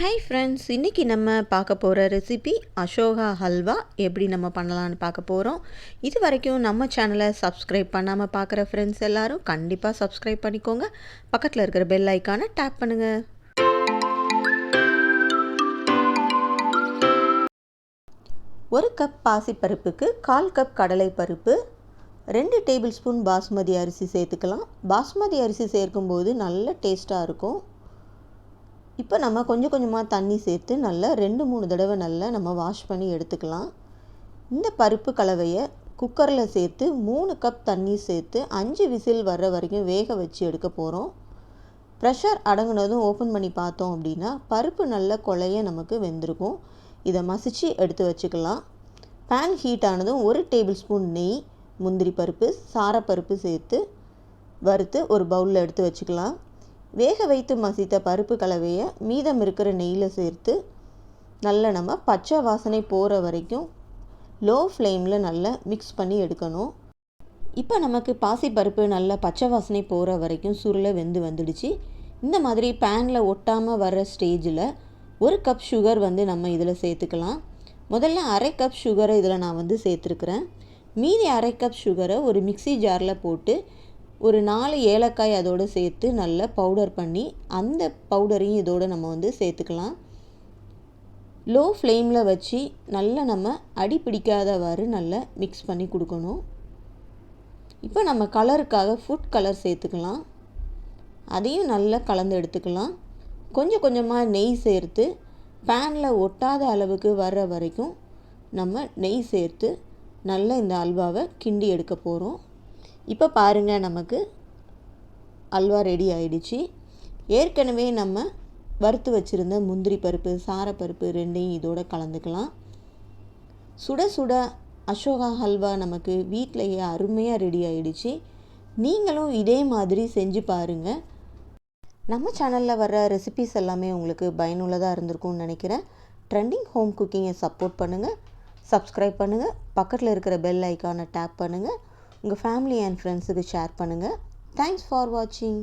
Hi friends இன்றைக்கி நம்ம பார்க்க போகிற ரெசிபி அசோகா ஹல்வா எப்படி நம்ம பண்ணலான்னு பார்க்க போகிறோம் இது வரைக்கும் நம்ம சேனலை சப்ஸ்கிரைப் பண்ணாமல் பார்க்குற ஃப்ரெண்ட்ஸ் எல்லோரும் கண்டிப்பாக சப்ஸ்கிரைப் பண்ணிக்கோங்க. பக்கத்தில் இருக்கிற பெல் ஐக்கானை டேப் பண்ணுங்கள் ஒரு கப் பாசிப்பருப்புக்கு கால் கப் கடலைப்பருப்பு ரெண்டு டேபிள் ஸ்பூன் பாஸ்மதி அரிசி சேர்த்துக்கலாம். பாஸ்மதி அரிசி சேர்க்கும்போது நல்ல டேஸ்ட்டாக இருக்கும். இப்போ நம்ம கொஞ்சம் கொஞ்சமாக தண்ணி சேர்த்து நல்லா ரெண்டு மூணு தடவை நல்லா நம்ம வாஷ் பண்ணி எடுத்துக்கலாம். இந்த பருப்பு கலவையை குக்கரில் சேர்த்து மூணு கப் தண்ணி சேர்த்து அஞ்சு விசில் வர்ற வரைக்கும் வேக வச்சு எடுக்க போகிறோம் ப்ரெஷர் அடங்குனதும் ஓப்பன் பண்ணி பார்த்தோம் அப்படின்னா பருப்பு நல்ல கொலைய நமக்கு வெந்திருக்கும். இதை மசிச்சு எடுத்து வச்சுக்கலாம். பேன் ஹீட் ஆனதும் ஒரு டேபிள் ஸ்பூன் நெய் முந்திரி பருப்பு சாரப்பருப்பு சேர்த்து வறுத்து ஒரு பவுலில் எடுத்து வச்சுக்கலாம். வேக வைத்து மசித்த பருப்பு கலவையை மீதம் இருக்கிற நெய்யில் சேர்த்து நல்லா நம்ம பச்சை வாசனை போகிற வரைக்கும் லோ ஃப்ளேமில் நல்லா மிக்ஸ் பண்ணி எடுக்கணும். இப்போ நமக்கு பாசி பருப்பு நல்லா பச்சை வாசனை போகிற வரைக்கும் சுருளை வெந்து வந்துடுச்சு. இந்த மாதிரி பேனில் ஒட்டாமல் வர்ற ஸ்டேஜில் ஒரு கப் சுகர் வந்து நம்ம இதில் சேர்த்துக்கலாம். முதல்ல அரை கப் சுகரை இதில் நான் வந்து சேர்த்துருக்குறேன். மீதி அரை கப் சுகரை ஒரு மிக்சி ஜாரில் போட்டு ஒரு நாலு ஏலக்காய் அதோடு சேர்த்து நல்லா பவுடர் பண்ணி அந்த பவுடரையும் இதோடு நம்ம வந்து சேர்த்துக்கலாம். லோ ஃப்ளேமில் வச்சு நல்லா நம்ம அடி பிடிக்காதவாறு நல்லா மிக்ஸ் பண்ணி கொடுக்கணும். இப்போ நம்ம கலருக்காக ஃபுட் கலர் சேர்த்துக்கலாம். அதையும் நல்லா கலந்து எடுத்துக்கலாம். கொஞ்சம் கொஞ்சமாக நெய் சேர்த்து பேனில் ஒட்டாத அளவுக்கு வர்ற வரைக்கும் நம்ம நெய் சேர்த்து நல்லா இந்த அல்வாவை கிண்டி எடுக்க போகிறோம் இப்போ பாருங்கள் நமக்கு அல்வா ரெடி ஆயிடுச்சு. ஏற்கனவே நம்ம வறுத்து வச்சுருந்த முந்திரி பருப்பு சாரப்பருப்பு ரெண்டையும் இதோட கலந்துக்கலாம். சுட சுட அசோகா ஹல்வா நமக்கு வீட்டிலையே அருமையாக ரெடி ஆயிடுச்சு. நீங்களும் இதே மாதிரி செஞ்சு பாருங்கள் நம்ம சேனலில் வர ரெசிபிஸ் எல்லாமே உங்களுக்கு பயனுள்ளதாக இருந்திருக்கும்னு நினைக்கிறேன். ட்ரெண்டிங் ஹோம் குக்கிங்கை சப்போர்ட் பண்ணுங்கள் சப்ஸ்கிரைப் பண்ணுங்கள் பக்கத்தில் இருக்கிற பெல் ஐக்கானை டேப் பண்ணுங்கள் உங்கள் ஃபேமிலி அண்ட் ஃப்ரெண்ட்ஸுக்கு ஷேர் பண்ணுங்கள் தேங்க்ஸ் ஃபார் வாட்சிங்